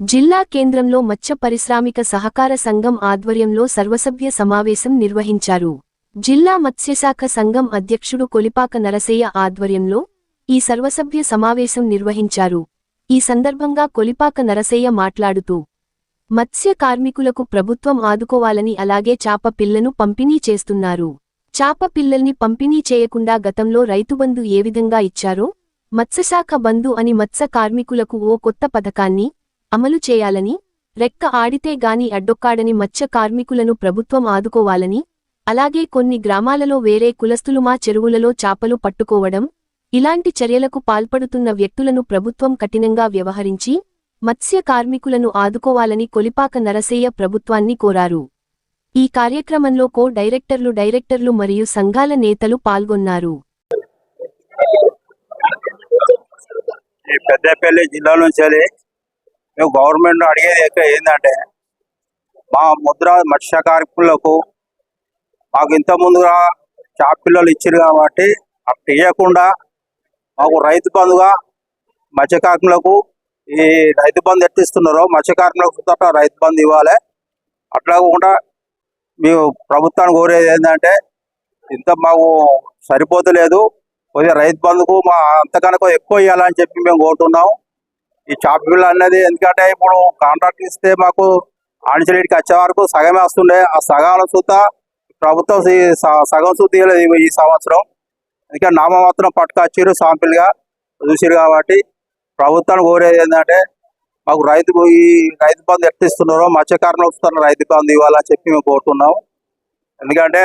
జిల్లా కేంద్రంలో మత్స్య పరిశ్రామిక సహకార సంఘం ఆధ్వర్యంలో సర్వసభ్య సమావేశం నిర్వహించారు. జిల్లా మత్స్యశాఖ సంఘం అధ్యక్షుడు కొలిపాక నరసయ్య ఆధ్వర్యంలో ఈ సర్వసభ్య సమావేశం నిర్వహించారు. ఈ సందర్భంగా కొలిపాక నరసయ్య మాట్లాడుతూ మత్స్య కార్మికులకు ప్రభుత్వం ఆదుకోవాలని అలాగే చాప పిల్లను పంపిణీ చేస్తున్నారు. చాప పిల్లల్ని పంపిణీ చేయకుండా గతంలో రైతుబంధు ఏ విధంగా ఇచ్చారో మత్స్యశాఖ బంధు అని మత్స్య కార్మికులకు ఓ కొత్త పథకాన్ని అమలు చేయాలని రెక్క ఆడితే గాని అడ్డొక్కాడని మత్స్య కార్మికులను ప్రభుత్వం ఆదుకోవాలని అలాగే కొన్ని గ్రామాలలో వేరే కులస్తులు మా చెరువులలో చాపలు పట్టుకోవడం ఇలాంటి చర్యలకు పాల్పడుతున్న వ్యక్తులను ప్రభుత్వం కఠినంగా వ్యవహరించి మత్స్య కార్మికులను ఆదుకోవాలని కొలిపాక నరసయ్య ప్రభుత్వాన్ని కోరారు. ఈ కార్యక్రమంలో కో డైరెక్టర్లు డైరెక్టర్లు మరియు సంఘాల నేతలు పాల్గొన్నారు. పెద్దపల్లి జిల్లా నుంచి మేము గవర్నమెంట్ అడిగేది ఎక్కడ ఏంటంటే మా ముద్ర మత్స్య కార్మికులకు మాకు ఇంత ముందుగా చాప్ పిల్లలు ఇచ్చారు కాబట్టి అప్పుడు ఇవ్వకుండా మాకు రైతు బంధుగా మత్స్య కార్మికులకు ఈ రైతు బంధు ఎట్టిస్తున్నారో మత్స్య కార్మికులకు రైతు బంధు ఇవ్వాలి. అట్లాకుండా మేము ప్రభుత్వాన్ని కోరేది ఏంటంటే ఇంత మాకు సరిపోతలేదు కొద్దిగా రైతు బంధుకు మా అంతకనుక ఎక్కువ ఇవ్వాలని చెప్పి మేము కోరుతున్నాం. ఈ చాప్ బిల్ అనేది ఎందుకంటే ఇప్పుడు కాంట్రాక్ట్ ఇస్తే మాకు ఆడిచలేటికి వచ్చే వరకు సగమే వస్తుండే. ఆ సగాల సూత ప్రభుత్వం సగం సూత ఇవ్వలేదు ఈ- సంవత్సరం. ఇంకా నామమాత్రం పట్టుకొచ్చారు శాంపిల్గా చూసారు కాబట్టి ప్రభుత్వాన్ని కోరేది ఏంటంటే మాకు రైతు ఈ రైతు బంధు ఎట్టిస్తున్నారో మత్స్యకారులు వస్తున్న రైతు బంధు ఇవ్వాలని చెప్పి మేము కోరుతున్నాం. ఎందుకంటే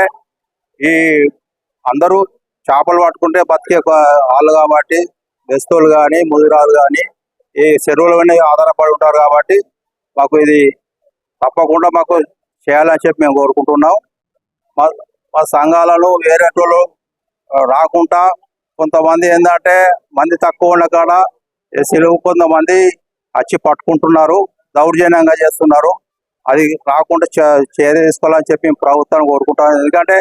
ఈ అందరూ చేపలు పట్టుకుంటే బతికే ఒక వాళ్ళు కాబట్టి బెస్తోళ్ళు కానీ ముదిరాలు కానీ ఈ చెరువుల మీద ఆధారపడి ఉంటారు కాబట్టి మాకు ఇది తప్పకుండా మాకు చేయాలని చెప్పి మేము కోరుకుంటున్నాం. మా మా సంఘాలలో వేరేటోళ్ళు రాకుండా కొంతమంది ఏంటంటే మంది తక్కువ ఉన్న కాడ సెలవు కొంతమంది వచ్చి పట్టుకుంటున్నారు దౌర్జన్యంగా చేస్తున్నారు. అది రాకుండా చే- చర్య తీసుకోవాలని చెప్పి మేము ప్రభుత్వాన్ని కోరుకుంటాం ఎందుకంటే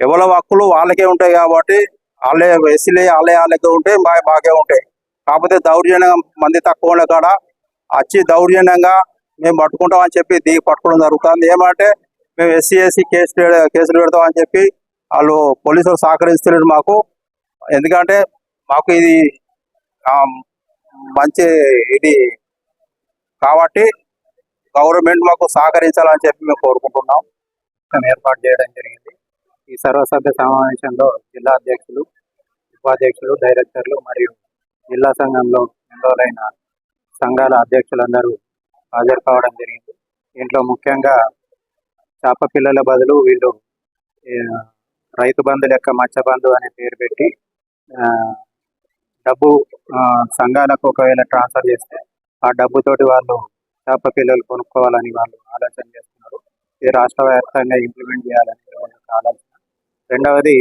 ఎవరి హక్కులు వాళ్ళకే ఉంటాయి కాబట్టి వాళ్ళే ఎస్సీలే వాళ్ళే వాళ్ళకే ఉంటాయి మా మాకే ఉంటాయి. కాకపోతే దౌర్జన్యం మంది తక్కువ ఉన్న కాడ వచ్చి దౌర్జన్యంగా మేము పట్టుకుంటాం అని చెప్పి దిగి పట్టుకోవడం జరుగుతుంది. ఏమంటే మేము ఎస్సీ ఎస్సీ కేసు కేసులు పెడతాం అని చెప్పి వాళ్ళు పోలీసులు సహకరిస్తున్నారు మాకు. ఎందుకంటే మాకు ఇది మంచి ఇది కాబట్టి గవర్నమెంట్ మాకు సహకరించాలని చెప్పి మేము కోరుకుంటున్నాం. ఏర్పాటు చేయడం జరిగింది. ఈ సర్వసభ్య సమావేశంలో జిల్లా అధ్యక్షులు ఉపాధ్యక్షులు డైరెక్టర్లు మరియు జిల్లా సంఘంలో ఎన్రోలైన సంఘాల అధ్యక్షులందరూ హాజరు కావడం జరిగింది. దీంట్లో ముఖ్యంగా చేప పిల్లల బదులు వీళ్ళు రైతు బంధు లెక్క మత్స్యబంధు అనే పేరు పెట్టి డబ్బు సంఘాలకు ఒకవేళ ట్రాన్స్ఫర్ చేస్తే ఆ డబ్బుతోటి వాళ్ళు చేప పిల్లలు కొనుక్కోవాలని వాళ్ళు ఆలోచన చేస్తున్నారు. ఇది రాష్ట్ర వ్యాప్తంగా ఇంప్లిమెంట్ చేయాలని యొక్క ఆలోచన. రెండవది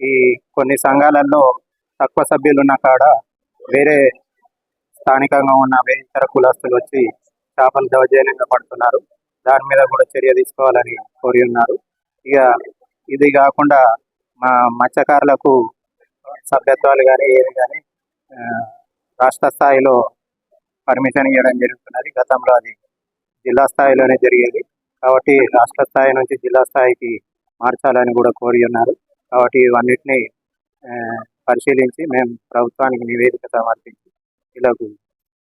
ఈ కొన్ని సంఘాలలో తక్కువ సభ్యులు ఉన్న కాడ వేరే స్థానికంగా ఉన్న ఇతర కులస్తులు వచ్చి చేపలు దౌర్జన్యంగా పడుతున్నారు. దాని మీద కూడా చర్య తీసుకోవాలని కోరి ఉన్నారు. ఇక ఇది కాకుండా మా మత్స్యకారులకు సభ్యత్వాలు కానీ ఏవి కానీ రాష్ట్ర స్థాయిలో పర్మిషన్ ఇవ్వడం జరుగుతున్నది. గతంలో అది జిల్లా స్థాయిలోనే జరిగేది. కాబట్టి రాష్ట్ర స్థాయి నుంచి జిల్లా స్థాయికి మార్చాలని కూడా కోరి ఉన్నారు. కాబట్టి ఇవన్నిటిని పరిశీలించి మేము ప్రభుత్వానికి నివేదిక సమర్పించి వీళ్ళకు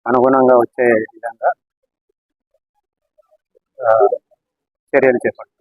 అనుగుణంగా వచ్చే విధంగా చర్యలు చేపట్టాం